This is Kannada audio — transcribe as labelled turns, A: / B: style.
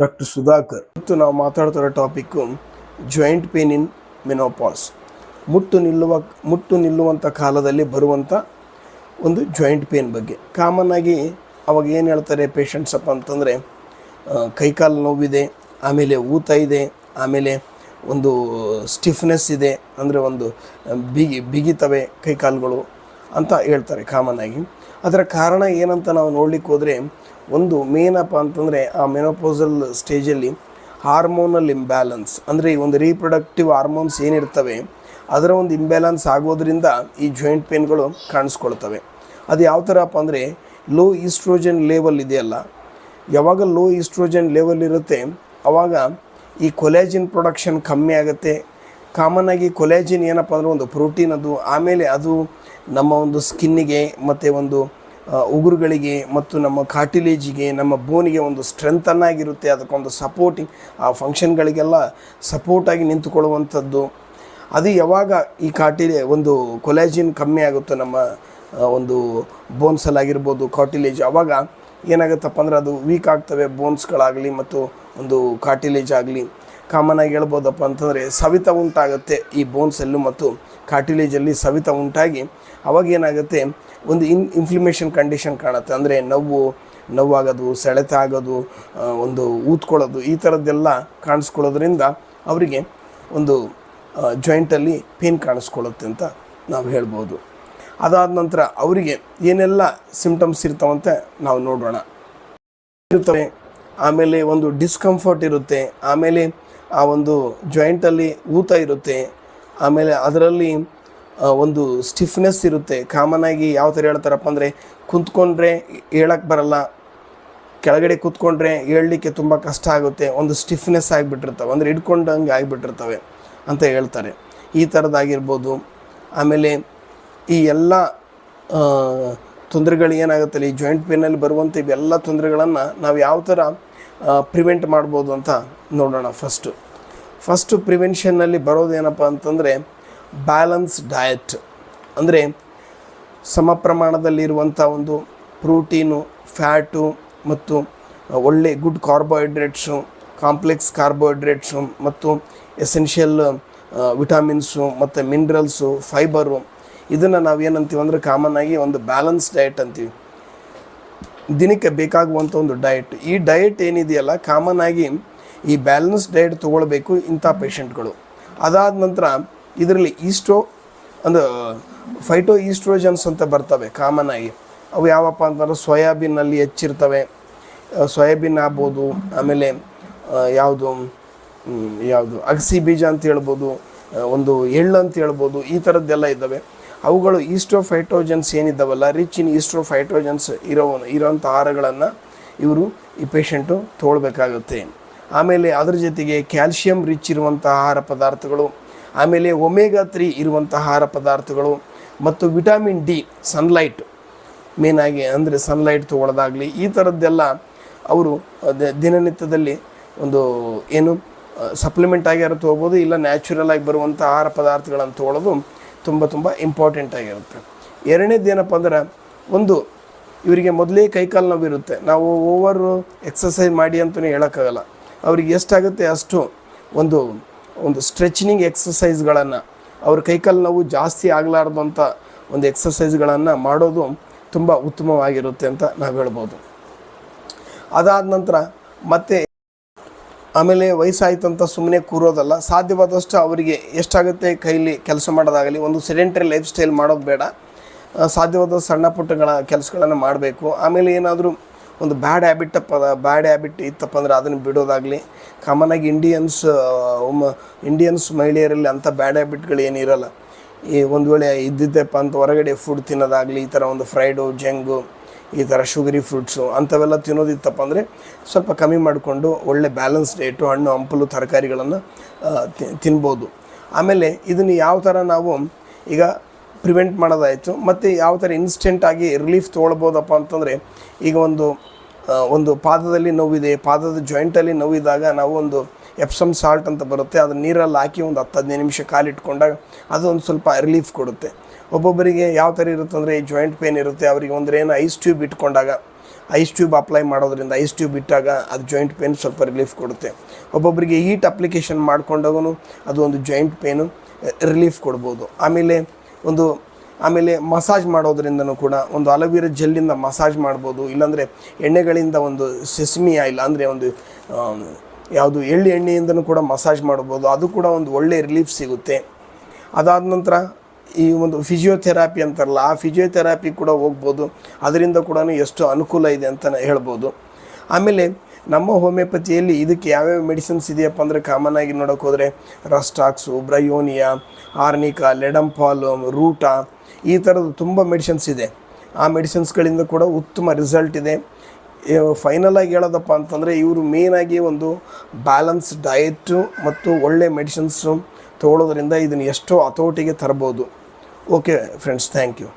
A: ಡಾಕ್ಟರ್ ಸುಧಾಕರ್ ಮತ್ತು ನಾವು ಮಾತಾಡ್ತಿರೋ topic joint pain in menopause ಮುಟ್ಟು ನಿಲ್ಲುವ, ಮುಟ್ಟು ನಿಲ್ಲುವಂಥ ಕಾಲದಲ್ಲಿ ಬರುವಂಥ ಒಂದು ಜಾಯಿಂಟ್ ಪೇನ್ ಬಗ್ಗೆ. ಕಾಮನ್ ಆಗಿ ಅವಾಗ ಏನು ಹೇಳ್ತಾರೆ ಪೇಷಂಟ್ಸ್ ಅಪ್ಪ ಅಂತಂದರೆ ಕೈಕಾಲು ನೋವಿದೆ, ಆಮೇಲೆ ಊತ ಇದೆ, ಆಮೇಲೆ ಒಂದು ಸ್ಟಿಫ್ನೆಸ್ ಇದೆ, ಅಂದರೆ ಒಂದು ಬಿಗಿ, ಬಿಗಿತವೆ ಕೈಕಾಲುಗಳು ಅಂತ ಹೇಳ್ತಾರೆ ಕಾಮನ್ ಆಗಿ. ಅದರ ಕಾರಣ ಏನಂತ ನಾವು ನೋಡಲಿಕ್ಕೆ ಹೋದರೆ, ಒಂದು ಮೇನಪ್ಪ ಅಂತಂದರೆ ಆ ಮೆನೋಪೋಸಲ್ ಸ್ಟೇಜಲ್ಲಿ ಹಾರ್ಮೋನಲ್ ಇಂಬ್ಯಾಲೆನ್ಸ್ ಅಂದರೆ ಈ ಒಂದು ರೀಪ್ರೊಡಕ್ಟಿವ್ ಹಾರ್ಮೋನ್ಸ್ ಏನಿರ್ತವೆ, ಅದರ ಒಂದು ಇಂಬ್ಯಾಲೆನ್ಸ್ ಆಗೋದ್ರಿಂದ ಈ ಜಾಯಿಂಟ್ ಪೇನ್ಗಳು ಕಾಣಿಸ್ಕೊಳ್ತವೆ. ಅದು ಯಾವ ಥರಪ್ಪ ಅಂದರೆ ಲೋ ಈಸ್ಟ್ರೋಜನ್ ಲೆವೆಲ್ ಇದೆಯಲ್ಲ, ಯಾವಾಗ ಲೋ ಈಸ್ಟ್ರೋಜನ್ ಲೆವೆಲ್ ಇರುತ್ತೆ ಆವಾಗ ಈ ಕೊಲ್ಯಾಜಿನ್ ಪ್ರೊಡಕ್ಷನ್ ಕಮ್ಮಿ ಆಗುತ್ತೆ. ಕಾಮನ್ ಆಗಿ ಕೊಲೆಜಿನ್ ಏನಪ್ಪ ಅಂದರೆ, ಒಂದು ಪ್ರೋಟೀನ್ ಅದು, ಆಮೇಲೆ ಅದು ನಮ್ಮ ಒಂದು ಸ್ಕಿನ್ನಿಗೆ ಮತ್ತು ಒಂದು ಉಗುರುಗಳಿಗೆ ಮತ್ತು ನಮ್ಮ ಕಾರ್ಟಿಲೇಜಿಗೆ ನಮ್ಮ ಬೋನಿಗೆ ಒಂದು ಸ್ಟ್ರೆಂತನ್ನಾಗಿರುತ್ತೆ ಅದಕ್ಕೊಂದು ಸಪೋರ್ಟಿಂಗ್ ಆ ಫಂಕ್ಷನ್ಗಳಿಗೆಲ್ಲ ಸಪೋರ್ಟಾಗಿ ನಿಂತುಕೊಳ್ಳುವಂಥದ್ದು. ಅದು ಯಾವಾಗ ಈ ಕಾರ್ಟಿಲೇ ಒಂದು ಕೊಲಾಜಿನ್ ಕಮ್ಮಿ ಆಗುತ್ತೋ ನಮ್ಮ ಒಂದು ಬೋನ್ಸಲ್ಲಾಗಿರ್ಬೋದು ಕಾರ್ಟಿಲೇಜ್ ಆವಾಗ ಏನಾಗುತ್ತಪ್ಪ ಅಂದ್ರೆ ಅದು ವೀಕ್ ಆಗ್ತವೆ ಬೋನ್ಸ್ಗಳಾಗಲಿ ಮತ್ತು ಒಂದು ಕಾರ್ಟಿಲೇಜ್ ಆಗಲಿ. ಕಾಮನ್ ಆಗಿ ಹೇಳ್ಬೋದಪ್ಪ ಅಂತಂದರೆ ಸವಿತ ಉಂಟಾಗುತ್ತೆ ಈ ಬೋನ್ಸಲ್ಲೂ ಮತ್ತು ಕಾರ್ಟಿಲೇಜಲ್ಲಿ ಸವಿತ ಉಂಟಾಗಿ, ಅವಾಗ ಏನಾಗುತ್ತೆ, ಒಂದು ಇನ್ ಇನ್ಫ್ಲಮೇಷನ್ ಕಂಡೀಷನ್ ಕಾಣುತ್ತೆ. ಅಂದರೆ ನೋವು, ನೋವಾಗೋದು ಸೆಳೆತ ಆಗೋದು ಒಂದು ಊದ್ಕೊಳ್ಳೋದು, ಈ ಥರದ್ದೆಲ್ಲ ಕಾಣಿಸ್ಕೊಳ್ಳೋದ್ರಿಂದ ಅವರಿಗೆ ಒಂದು ಜಾಯಿಂಟಲ್ಲಿ ಪೇನ್ ಕಾಣಿಸ್ಕೊಳ್ಳುತ್ತೆ ಅಂತ ನಾವು ಹೇಳ್ಬೋದು. ಅದಾದ ನಂತರ ಅವರಿಗೆ ಏನೆಲ್ಲ ಸಿಮ್ಟಮ್ಸ್ ಇರ್ತಾವಂತ ನಾವು ನೋಡೋಣ. ಇರ್ತವೆ ಆಮೇಲೆ ಒಂದು ಡಿಸ್ಕಂಫರ್ಟ್ ಇರುತ್ತೆ, ಆಮೇಲೆ ಆ ಒಂದು ಜಾಯಿಂಟಲ್ಲಿ ಊತ ಇರುತ್ತೆ. ಆಮೇಲೆ ಅದರಲ್ಲಿ ಒಂದು ಸ್ಟಿಫ್ನೆಸ್ ಇರುತ್ತೆ. ಕಾಮನ್ ಆಗಿ ಯಾವ ಥರ ಹೇಳ್ತಾರಪ್ಪ ಅಂದರೆ, ಕುಂತ್ಕೊಂಡ್ರೆ ಹೇಳಕ್ಕೆ ಬರಲ್ಲ. ಕೆಳಗಡೆ ಕೂತ್ಕೊಂಡ್ರೆ ಹೇಳಲಿಕ್ಕೆ ತುಂಬ ಕಷ್ಟ ಆಗುತ್ತೆ. ಒಂದು ಸ್ಟಿಫ್ನೆಸ್ ಆಗಿಬಿಟ್ಟಿರ್ತವೆ. ಅಂದರೆ ಹಿಡ್ಕೊಂಡಂಗೆ ಆಗಿಬಿಟ್ಟಿರ್ತವೆ ಅಂತ ಹೇಳ್ತಾರೆ. ಈ ಥರದ್ದಾಗಿರ್ಬೋದು. ಆಮೇಲೆ ಈ ಎಲ್ಲ ತೊಂದರೆಗಳು ಏನಾಗುತ್ತಲ್ಲ? ಈ ಜಾಯಿಂಟ್ ಪೇನಲ್ಲಿ ಬರುವಂಥ ಇವೆಲ್ಲ ತೊಂದರೆಗಳನ್ನು ನಾವು ಯಾವ ಥರ ಪ್ರಿವೆಂಟ್ ಮಾಡ್ಬೋದು ಅಂತ ನೋಡೋಣ ಫಸ್ಟು ಫಸ್ಟು ಪ್ರಿವೆನ್ಷನ್ನಲ್ಲಿ ಬರೋದೇನಪ್ಪ ಅಂತಂದರೆ ಬ್ಯಾಲೆನ್ಸ್ ಡಯಟ್ ಅಂದರೆ ಸಮ ಪ್ರಮಾಣದಲ್ಲಿರುವಂಥ ಒಂದು ಪ್ರೋಟೀನು ಫ್ಯಾಟು ಮತ್ತು ಒಳ್ಳೆ ಗುಡ್ ಕಾರ್ಬೋಹೈಡ್ರೇಟ್ಸು ಕಾಂಪ್ಲೆಕ್ಸ್ ಕಾರ್ಬೋಹೈಡ್ರೇಟ್ಸು ಮತ್ತು ಎಸೆನ್ಷಿಯಲ್ ವಿಟಮಿನ್ಸು ಮತ್ತು ಮಿನರಲ್ಸು ಫೈಬರು ಇದನ್ನು ನಾವು ಏನಂತೀವಿ ಅಂದರೆ ಕಾಮನ್ ಆಗಿ ಒಂದು ಬ್ಯಾಲೆನ್ಸ್ ಡಯಟ್ ಅಂತೀವಿ. ದಿನಕ್ಕೆ ಬೇಕಾಗುವಂಥ ಒಂದು ಡಯಟ್ ಈ ಡಯಟ್ ಏನಿದೆಯಲ್ಲ ಕಾಮನ್ ಆಗಿ ಈ ಬ್ಯಾಲೆನ್ಸ್ ಡಯಟ್ ತೊಗೊಳ್ಬೇಕು ಇಂಥ ಪೇಷಂಟ್ಗಳು ಅದಾದ ನಂತರ ಇದರಲ್ಲಿ ಈಸ್ಟ್ರೋ ಅಂದ್ರೆ ಫೈಟೋ ಈಸ್ಟ್ರೋಜನ್ಸ್ ಅಂತ ಬರ್ತವೆ ಕಾಮನ್ ಆಗಿ. ಅವು ಯಾವಪ್ಪ ಅಂತಂದ್ರೆ ಸೋಯಾಬೀನಲ್ಲಿ ಹೆಚ್ಚಿರ್ತವೆ. ಸೋಯಾಬೀನ್ ಆಗ್ಬೋದು, ಆಮೇಲೆ ಯಾವುದು ಯಾವುದು ಅಗಸಿ ಬೀಜ ಅಂತ ಹೇಳ್ಬೋದು ಒಂದು ಎಳ್ಳು ಅಂತ ಹೇಳ್ಬೋದು, ಈ ಥರದ್ದೆಲ್ಲ ಇದ್ದಾವೆ. ಅವುಗಳು ಈಸ್ಟ್ರೋಫೈಟೋಜನ್ಸ್ ಏನಿದ್ದಾವಲ್ಲ ರಿಚ್ ಇನ್ ಈಸ್ಟ್ರೋಫೈಟೋಜನ್ಸ್ ಇರೋ ಇರೋವಂಥ ಆಹಾರಗಳನ್ನು ಇವರು ಈ ಪೇಷಂಟು ತೊಗೊಳ್ಬೇಕಾಗುತ್ತೆ. ಆಮೇಲೆ ಅದ್ರ ಜೊತೆಗೆ ಕ್ಯಾಲ್ಶಿಯಂ ರಿಚ್ ಇರುವಂಥ ಆಹಾರ ಪದಾರ್ಥಗಳು, ಆಮೇಲೆ ಒಮೆಗಾ ತ್ರೀ ಇರುವಂಥ ಆಹಾರ ಪದಾರ್ಥಗಳು, ಮತ್ತು ವಿಟಮಿನ್ ಡಿ ಸನ್ಲೈಟ್ ಮೇನಾಗಿ ಅಂದರೆ ಸನ್ಲೈಟ್ ತೊಗೊಳ್ಳೋದಾಗಲಿ, ಈ ಥರದ್ದೆಲ್ಲ ಅವರು ದಿನನಿತ್ಯದಲ್ಲಿ ಒಂದು ಏನು ಸಪ್ಲಿಮೆಂಟ್ ಆಗಿರೋ ತೊಗೋಬೋದು ಇಲ್ಲ ನ್ಯಾಚುರಲ್ ಆಗಿ ಬರುವಂಥ ಆಹಾರ ಪದಾರ್ಥಗಳನ್ನು ತೊಗೊಳ್ಳೋದು ತುಂಬ ತುಂಬ ಇಂಪಾರ್ಟೆಂಟ್ ಆಗಿರುತ್ತೆ. ಎರಡನೇದು ಏನಪ್ಪ ಅಂದ್ರೆ, ಒಂದು, ಇವರಿಗೆ ಮೊದಲೇ ಕೈಕಾಲು ನೋವು ಇರುತ್ತೆ. ನಾವು ಓವರ್ ಎಕ್ಸಸೈಸ್ ಮಾಡಿ ಅಂತಲೇ ಹೇಳೋಕ್ಕಾಗಲ್ಲ. ಅವ್ರಿಗೆ ಎಷ್ಟಾಗುತ್ತೆ ಅಷ್ಟು ಒಂದು ಒಂದು ಸ್ಟ್ರೆಚ್ನಿಂಗ್ ಎಕ್ಸಸೈಸ್ಗಳನ್ನು ಅವ್ರ ಕೈಕಾಲು ನೋವು ಜಾಸ್ತಿ ಆಗಲಾರ್ದಂಥ ಒಂದು ಎಕ್ಸಸೈಸ್ಗಳನ್ನು ಮಾಡೋದು ತುಂಬ ಉತ್ತಮವಾಗಿರುತ್ತೆ ಅಂತ ನಾವು ಹೇಳ್ಬೋದು. ಅದಾದ ನಂತರ ಮತ್ತೆ ಆಮೇಲೆ ವಯಸ್ಸಾಯಿತಂತ ಸುಮ್ಮನೆ ಕೂರೋದಲ್ಲ, ಸಾಧ್ಯವಾದಷ್ಟು ಅವರಿಗೆ ಎಷ್ಟಾಗುತ್ತೆ ಕೈಲಿ ಕೆಲಸ ಮಾಡೋದಾಗಲಿ, ಒಂದು ಸೆಡೆಂಟರಿ ಲೈಫ್ ಸ್ಟೈಲ್ ಮಾಡೋದು ಬೇಡ. ಸಾಧ್ಯವಾದ ಸಣ್ಣ ಪುಟ್ಟಗಳ ಕೆಲಸಗಳನ್ನು ಮಾಡಬೇಕು. ಆಮೇಲೆ ಏನಾದರೂ ಒಂದು ಬ್ಯಾಡ್ ಹ್ಯಾಬಿಟ್ ಅಪ್ಪ ಬ್ಯಾಡ್ ಹ್ಯಾಬಿಟ್ ಇತ್ತಪ್ಪ ಅಂದರೆ ಅದನ್ನು ಬಿಡೋದಾಗಲಿ ಕಾಮನ್ ಆಗಿ ಇಂಡಿಯನ್ಸ್ ಇಂಡಿಯನ್ಸ್ ಮಹಿಳೆಯರಲ್ಲಿ ಅಂಥ ಬ್ಯಾಡ್ ಹ್ಯಾಬಿಟ್ಗಳು ಏನಿರಲ್ಲ ಈ ಒಂದು ವೇಳೆ ಇದ್ದಿದ್ದೆಪ್ಪ ಅಂತ ಹೊರಗಡೆ ಫುಡ್ ತಿನ್ನೋದಾಗಲಿ, ಈ ಥರ ಒಂದು ಫ್ರೈಡು ಜಂಗು ಈ ಥರ ಶುಗರಿ ಫ್ರೂಟ್ಸು ಅಂಥವೆಲ್ಲ ತಿನ್ನೋದಿತ್ತಪ್ಪ ಅಂದರೆ ಸ್ವಲ್ಪ ಕಮ್ಮಿ ಮಾಡಿಕೊಂಡು ಒಳ್ಳೆ ಬ್ಯಾಲೆನ್ಸ್ ಡೇಟು ಹಣ್ಣು, ಹಂಪಲು, ತರಕಾರಿಗಳನ್ನು ತಿನ್ಬೋದು. ಆಮೇಲೆ ಇದನ್ನು ಯಾವ ಥರ ನಾವು ಈಗ ಪ್ರಿವೆಂಟ್ ಮಾಡೋದಾಯಿತು, ಮತ್ತು ಯಾವ ಥರ ಇನ್ಸ್ಟೆಂಟಾಗಿ ರಿಲೀಫ್ ತೊಗೊಳ್ಬೋದಪ್ಪ ಅಂತಂದರೆ ಈಗ ಒಂದು ಒಂದು ಪಾದದಲ್ಲಿ ನೋವಿದೆ, ಪಾದದ ಜಾಯಿಂಟಲ್ಲಿ ನೋವಿದಾಗ ನಾವು ಒಂದು ಎಪ್ಸಮ್ ಸಾಲ್ಟ್ ಅಂತ ಬರುತ್ತೆ. ಅದನ್ನ ನೀರಲ್ಲಿ ಹಾಕಿ ಒಂದು ಹತ್ತು ಹದಿನೈದು ನಿಮಿಷ ಕಾಲಿಟ್ಕೊಂಡಾಗ ಅದು ಒಂದು ಸ್ವಲ್ಪ ರಿಲೀಫ್ ಕೊಡುತ್ತೆ. ಒಬ್ಬೊಬ್ಬರಿಗೆ ಯಾವ ಥರ ಇರುತ್ತೆ ಅಂದರೆ ಈ ಜಾಯಿಂಟ್ ಪೇನ್ ಇರುತ್ತೆ. ಅವರಿಗೆ ಒಂದು ಏನು ಐಸ್ ಟ್ಯೂಬ್ ಇಟ್ಕೊಂಡಾಗ ಐಸ್ ಟ್ಯೂಬ್ ಅಪ್ಲೈ ಮಾಡೋದ್ರಿಂದ ಐಸ್ ಟ್ಯೂಬ್ ಇಟ್ಟಾಗ ಅದು ಜಾಯಿಂಟ್ ಪೇನ್ ಸ್ವಲ್ಪ ರಿಲೀಫ್ ಕೊಡುತ್ತೆ. ಒಬ್ಬೊಬ್ಬರಿಗೆ ಹೀಟ್ ಅಪ್ಲಿಕೇಶನ್ ಮಾಡ್ಕೊಂಡಾಗೂ ಅದು ಒಂದು ಜಾಯಿಂಟ್ ಪೇನು ರಿಲೀಫ್ ಕೊಡ್ಬೋದು. ಆಮೇಲೆ ಒಂದು, ಆಮೇಲೆ ಮಸಾಜ್ ಮಾಡೋದ್ರಿಂದನೂ ಕೂಡ ಒಂದು ಅಲವೀರ ಜೆಲ್ಲಿಂದ ಮಸಾಜ್ ಮಾಡ್ಬೋದು. ಇಲ್ಲಾಂದರೆ ಎಣ್ಣೆಗಳಿಂದ ಒಂದು ಸೆಸ್ಮಿ ಆಯಿಲ್ ಅಂದರೆ ಒಂದು ಯಾವುದು ಎಳ್ಳು ಎಣ್ಣೆಯಿಂದನೂ ಕೂಡ ಮಸಾಜ್ ಮಾಡ್ಬೋದು. ಅದು ಕೂಡ ಒಂದು ಒಳ್ಳೆಯ ರಿಲೀಫ್ ಸಿಗುತ್ತೆ. ಅದಾದ ನಂತರ ಈ ಒಂದು ಫಿಸಿಯೋಥೆರಪಿ ಅಂತಾರಲ್ಲ, ಆ ಫಿಸಿಯೋಥೆರಪಿ ಕೂಡ ಹೋಗ್ಬೋದು. ಅದರಿಂದ ಕೂಡ ಎಷ್ಟು ಅನುಕೂಲ ಇದೆ ಅಂತ ಹೇಳ್ಬೋದು. ಆಮೇಲೆ ನಮ್ಮ ಹೋಮಿಯೋಪತಿಯಲ್ಲಿ ಇದಕ್ಕೆ ಯಾವ್ಯಾವ ಮೆಡಿಸಿನ್ಸ್ ಇದೆಯಪ್ಪ ಅಂದರೆ ಕಾಮನ್ ಆಗಿ ನೋಡೋಕೆ ಹೋದರೆ ರಸ್ಟಾಕ್ಸು, ಬ್ರಯೋನಿಯಾ, ಆರ್ನಿಕಾ ಲೆಡಂಫಾಲು ರೂಟಾ ಈ ಥರದ್ದು ತುಂಬ ಮೆಡಿಸಿನ್ಸ್ ಇದೆ. ಆ ಮೆಡಿಸಿನ್ಸ್ಗಳಿಂದ ಕೂಡ ಉತ್ತಮ ರಿಸಲ್ಟ್ ಇದೆ. ಫೈನಲ್ ಆಗಿ ಹೇಳೋದಪ್ಪ ಅಂತಂದರೆ ಇವರು ಮೇಯ್ನಾಗಿ ಒಂದು ಬ್ಯಾಲೆನ್ಸ್ ಡಯೆಟ್ಟು ಮತ್ತು ಒಳ್ಳೆ ಮೆಡಿಸಿನ್ಸು ತೊಗೊಳೋದ್ರಿಂದ ಇದನ್ನು ಎಷ್ಟೋ ಹತೋಟಿಗೆ ತರ್ಬೋದು. Okay friends thank you